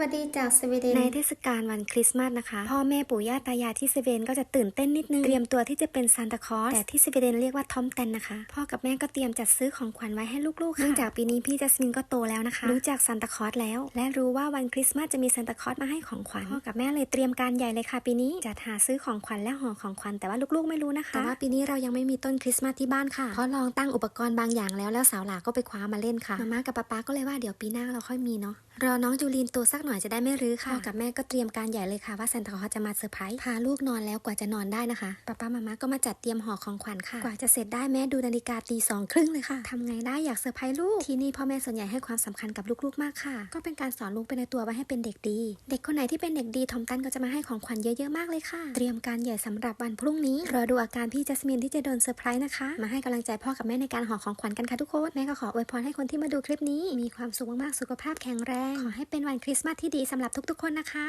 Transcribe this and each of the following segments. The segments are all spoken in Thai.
วัสดีจากสวีเดนในเทศกาลวันคริสต์มาสนะคะ พ่อแม่ปู่ย่าตายายที่สวีเดนก็จะตื่นเต้นนิดนึง เตรียมตัวที่จะเป็นซานตาคลอสแต่ที่สวีเดนเรียกว่าทอมแตนนะคะ พ่อกับแม่ก็เตรียมจัดซื้อของขวัญไว้ให้ลูกๆค่ะเนื่องจากปีนี้พี่จัสมินก็โตแล้วนะคะ รู้จักซานตาคลอสแล้ว และรู้ว่าวันคริสต์มาสจะมีซานตาคลอสมาให้ของขวัญพ่อกับแม่เลยเตรียมการใหญ่เลยค่ะปีนี้จัดหาซื้อของขวัญและห่อของขวัญแต่ว่าลูกๆไม่รู้นะคะแต่ว่าปีนี้เรายังไม่มีต้นคริสต์มาสที่บ้านค่ะเพราะลองตั้งอุปกรณ์บางอย่างแล้วแล้วสาวหลาก็ไปคว้ามาเล่นค่ะมาม่ากับป๊าป๊าก็เลยว่าเดี๋ยวปีหน้าเราค่อยมีเนาะ รอน้องจูลีนโตสักหน่อยจะได้ไม่รื้อค่ะพ่อกับแม่ก็เตรียมการใหญ่เลยค่ะว่าซานตาคลอสจะมาเซอร์ไพรส์พาลูกนอนแล้วกว่าจะนอนได้นะคะป้าป้ามาม่าก็มาจัดเตรียมห่อของขวัญค่ะ กว่าจะเสร็จได้แม่ดูนาฬิกาตีสองครึ่งเลยค่ะทำไงได้อยากเซอร์ไพรส์ลูกที่นี่พ่อแม่ส่วนใหญ่ให้ความสำคัญกับลูกๆมากค่ะ ก็เป็นการสอนลูกไปในตัวว่าให้เป็นเด็กดี เด็กคนไหนที่เป็นเด็กดีทอมตันก็จะมาให้ของขวัญเยอะๆมากเลยค่ะ เตรียมการใหญ่สำหรับวันพรุ่งนี้รอดูอาการพี่จัสมินที่จะโดนเซอร์ไพรส์นะคะมาให้กำลังใจพ่อกับแม่ในการห่อของขวัญกันค่ะทุกคนแม่ก็ขออวยพรให้คนที่มาดูคลิปนี้มีความสุขมากๆสุขภาพแข็งแรงขอให้เป็นวันคริสต์มาสที่ดีสำหรับทุกๆคนนะคะ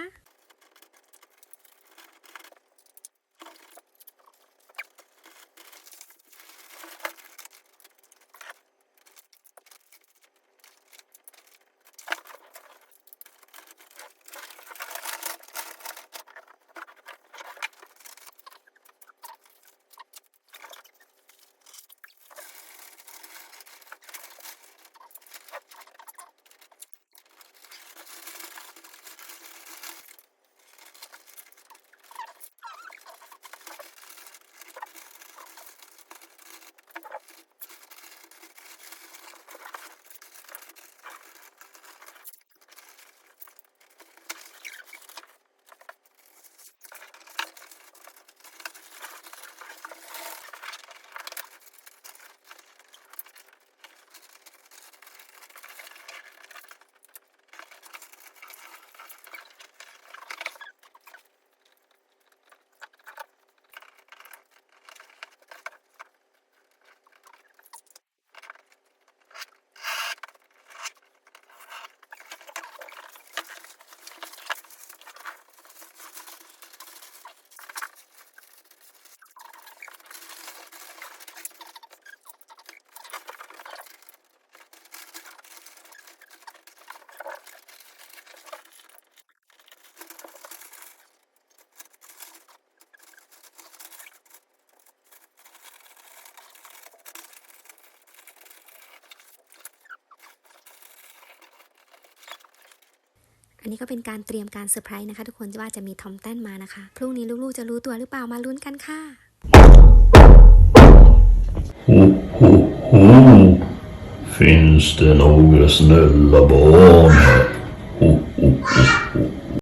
อันนี้ก็เป็นการเตรียมการเซอร์ไพรส์นะคะ ทุกคนว่าจะมีทอมแตนมานะคะ พรุ่งนี้ลูกๆจะรู้ตัวหรือเปล่ามาลุ้นกันค่ะ Finns det några snälla barn här?